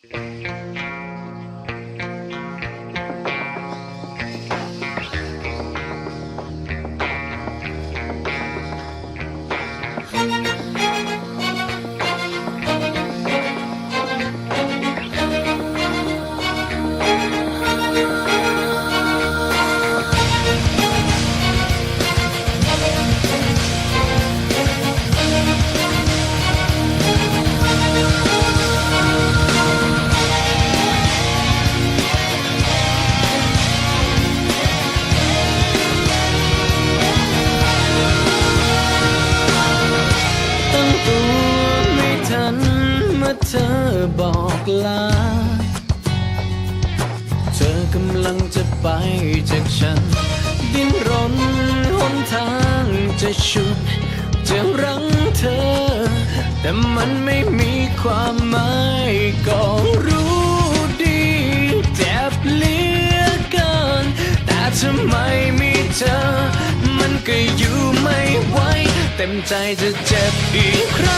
ตั้ เธอบอกลา เธอกำลังจะไปจากฉัน ดิ้นรนหนทางจะชุดจะรั้งเธอ แต่มันไม่มีความหมายก็รู้ดีเจ็บเลือเกิน แต่ทำไมมีเธอ มันก็อยู่ไม่ไหวเต็มใจจะเจ็บอีกครั้ง